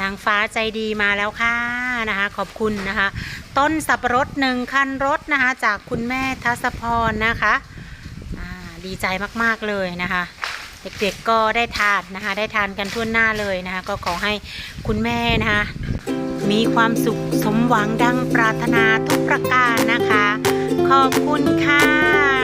นางฟ้าใจดีมาแล้วค่ะนะคะ ขอบคุณนะคะ ต้นสับปะรดหนึ่งคันรถนะคะ จากคุณแม่ทัศพรนะคะดีใจมากๆเลยนะคะเด็กๆก็ได้ทานนะคะ ได้ทานกันทั่วหน้าเลยนะคะ ก็ขอให้คุณแม่นะคะ มีความสุขสมหวังดังปรารถนาทุกประการนะคะ ขอบคุณค่ะ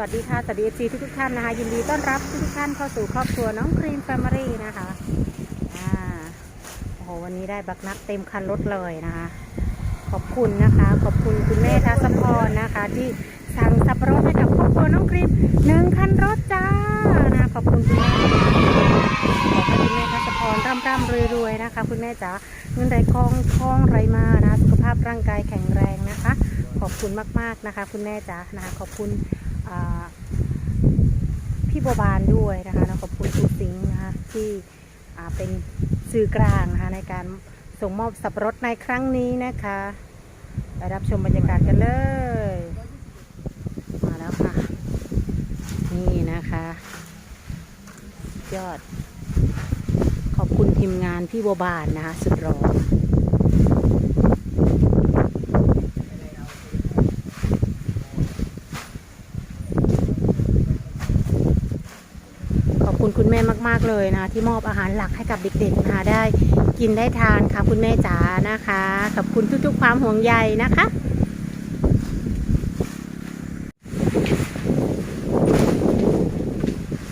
วัสดีค่ะ สวัสดีซีทุกทุกท่านนะคะ ยินดีต้อนรับทุกท่านเข้าสู่ครอบครัวน้องครีมแฟมิลี่นะคะอ่าโอ้โหวันนี้ได้บักนักเต็มคันรถเลยนะคะ ขอบคุณนะคะ ขอบคุณคุณแม่ทัศพรนะคะ ที่สั่งสับปะรดให้กับครอบครัวน้องครีมหนึ่งคันรถจ้านะขอบคุณคุณแม่ขอให้คุณแม่ทัศพรร่ำร่ำรวยๆนะคะ คุณแม่จ๋าเงินไหลคองทองไหลมานะสุขภาพร่างกายแข็งแรงนะคะ ขอบคุณมากๆนะคะ คุณแม่จ๋านะคะขอบคุณ พี่บัวบานด้วยนะคะแล้วขอบคุณครูสิงห์นะคะที่เป็นสื่อกลางนะคะในการส่งมอบสับปะรถในครั้งนี้นะคะไปรับชมบรรยากาศกันเลย มาแล้วค่ะ นี่นะคะ ยอด ขอบคุณทีมงานพี่บัวบานนะคะ สุดหรอ ขอบคุณคุณแม่มาก ๆ เลยนะที่มอบอาหารหลักให้กับเด็กๆนะคะได้กินได้ทานค่ะคุณแม่จ๋านะคะขอบคุณทุกๆ ความห่วงใยนะคะ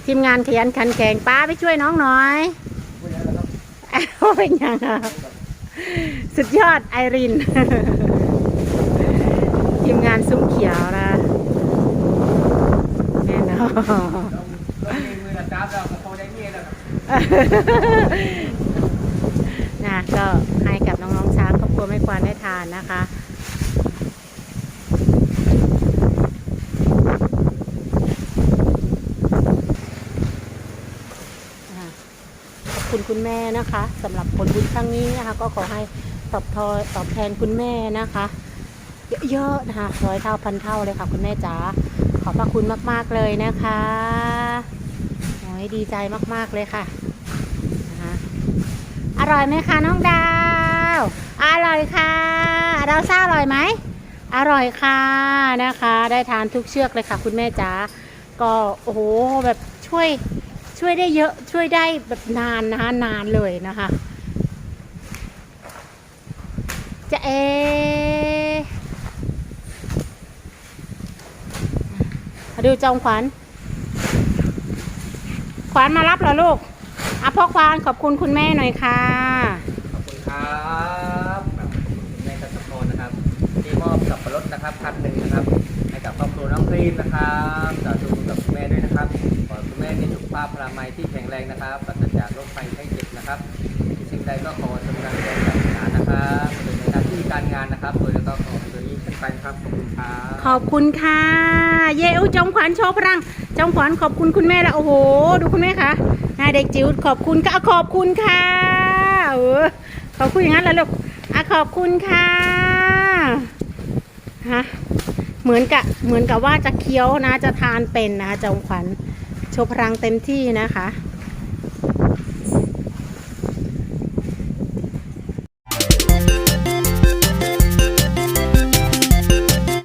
ทีมงานขยันขันแข็งป้าไปช่วยน้องหน่อยโอ้เป็นยังสุดยอดไอริน ทีมงานซุ้มเขียวนะแน่นอน มือระดับเราโคได้เมียแล้ว นะก็ให้กับน้องๆช้างครอบครัวไม่ควรได้ทานนะคะคุณคุณแม่นะคะสำหรับผลบุญครั้งนี้นะคะ ก็ขอให้ตอบทอตอบแทนคุณแม่นะคะ เยอะๆนะคะร้อยเท่าพันเท่าเลยค่ะ คุณแม่จ๋าขอบพระคุณมากๆเลยนะคะโอ้ยดีใจมากๆเลยค่ะ ร่อยไหมคะน้องดาว อร่อยค่ะ ดาวซ่าอร่อยไหม อร่อยค่ะนะคะ ได้ทานทุกเชือกเลยค่ะ คุณแม่จ๋า ก็โอ้โหแบบช่วยช่วยได้เยอะช่วยได้แบบนานนะคะนานเลยนะคะจะเอดูจองขวัญ ขวัญมารับเหรอลูก อะพ่อควานขอบคุณคุณแม่หน่อยค่ะ ขอบคุณครับขอบคุณคุณแม่กัสพรนะครับ ที่มอบสับปะรดนะครับพันหนึ่งนะครับ ให้กับครอบครัวน้องครีมนะครับสาธุกับคุณแม่ด้วยนะครับ ขอให้คุณแม่มีสุขภาพพลามัยที่แข็งแรงนะครับปราศจากโรคภัยไข้เจ็บนะครับสิ่งใดก็ขอสมดังใจปรารถนานะครับโดยในหน้าที่การงานนะครับโดยแล้วก็ขอให้ตัวนี้เช่นไปครับ ขอบคุณครับขอบคุณค่ะ เย้อุยจงขวัญโชว์พลังจงขวัญขอบคุณคุณแม่แล้วโอ้โห ดูคุณแม่คะ นาเด็กจิ๋วขอบคุณค่ะขอบคุณค่ะเขอบคุณอย่างนั้นแล้วลูกอะขอบคุณค่ะฮะเหมือนกับเหมือนกับว่าจะเคี้ยวนะจะทานเป็นนะคะจงขวัญโชว์พลังเต็มที่นะคะ